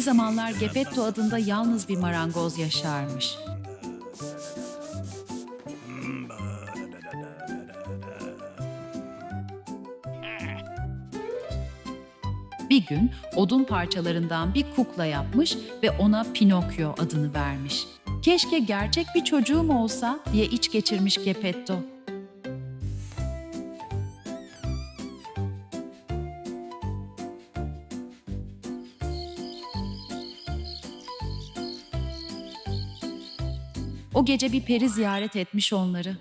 Bir zamanlar Geppetto adında yalnız bir marangoz yaşarmış. Bir gün odun parçalarından bir kukla yapmış ve ona Pinokyo adını vermiş. Keşke gerçek bir çocuğum olsa diye iç geçirmiş Geppetto. O gece bir peri ziyaret etmiş onları.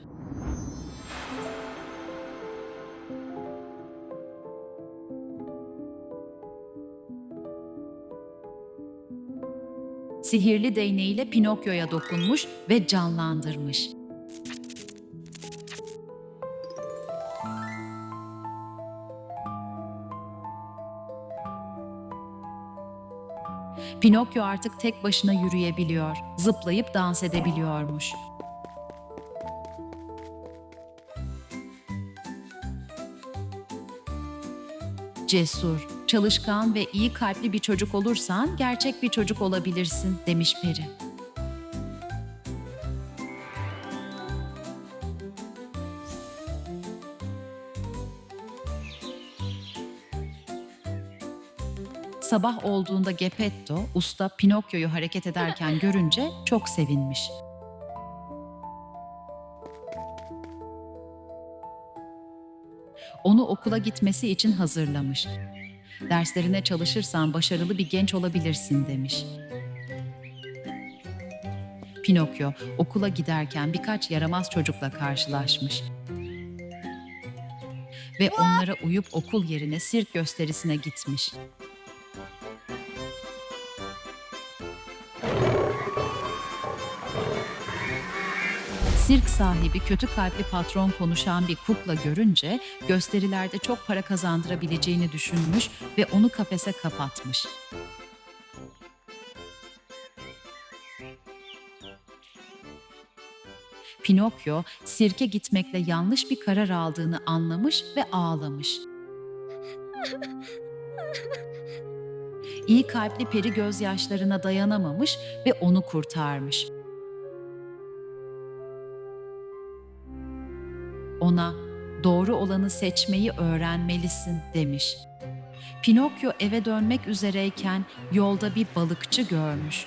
Sihirli değneğiyle Pinokyo'ya dokunmuş ve canlandırmış. Pinokyo artık tek başına yürüyebiliyor, zıplayıp dans edebiliyormuş. Cesur, çalışkan ve iyi kalpli bir çocuk olursan gerçek bir çocuk olabilirsin demiş peri. Sabah olduğunda Geppetto, usta Pinokyo'yu hareket ederken görünce çok sevinmiş. Onu okula gitmesi için hazırlamış. Derslerine çalışırsan başarılı bir genç olabilirsin demiş. Pinokyo okula giderken birkaç yaramaz çocukla karşılaşmış. Ve onlara uyup okul yerine sirk gösterisine gitmiş. Sirk sahibi kötü kalpli patron konuşan bir kukla görünce gösterilerde çok para kazandırabileceğini düşünmüş ve onu kafese kapatmış. Pinokyo sirke gitmekle yanlış bir karar aldığını anlamış ve ağlamış. İyi kalpli peri gözyaşlarına dayanamamış ve onu kurtarmış. Ona doğru olanı seçmeyi öğrenmelisin demiş. Pinokyo eve dönmek üzereyken yolda bir balıkçı görmüş.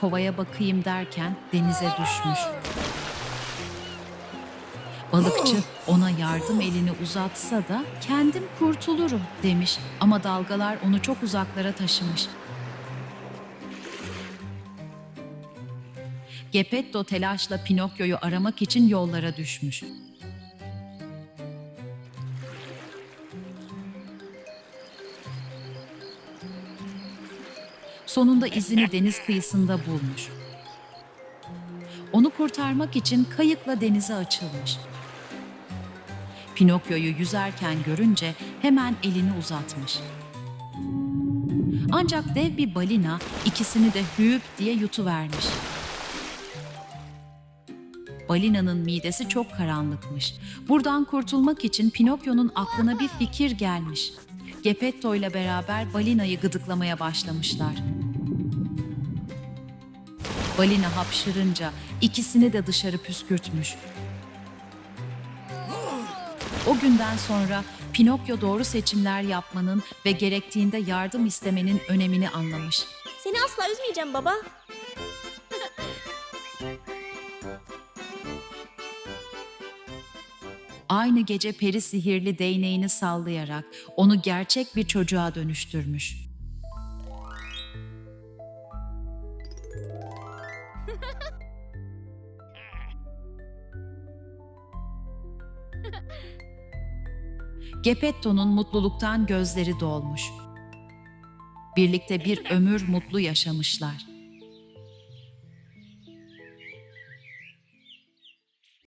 Kovaya bakayım derken denize düşmüş. Balıkçı ona yardım elini uzatsa da kendim kurtulurum demiş ama dalgalar onu çok uzaklara taşımış. Geppetto telaşla Pinokyo'yu aramak için yollara düşmüş. Sonunda izini deniz kıyısında bulmuş. Onu kurtarmak için kayıkla denize açılmış. Pinokyo'yu yüzerken görünce hemen elini uzatmış. Ancak dev bir balina ikisini de hüp diye yutuvermiş. Balinanın midesi çok karanlıkmış. Buradan kurtulmak için Pinokyo'nun aklına bir fikir gelmiş. Geppetto ile beraber balinayı gıdıklamaya başlamışlar. Balina hapşırınca ikisini de dışarı püskürtmüş. O günden sonra Pinokyo doğru seçimler yapmanın ve gerektiğinde yardım istemenin önemini anlamış. Seni asla üzmeyeceğim baba. Aynı gece peri sihirli değneğini sallayarak onu gerçek bir çocuğa dönüştürmüş. Geppetto'nun mutluluktan gözleri dolmuş. Birlikte bir ömür mutlu yaşamışlar.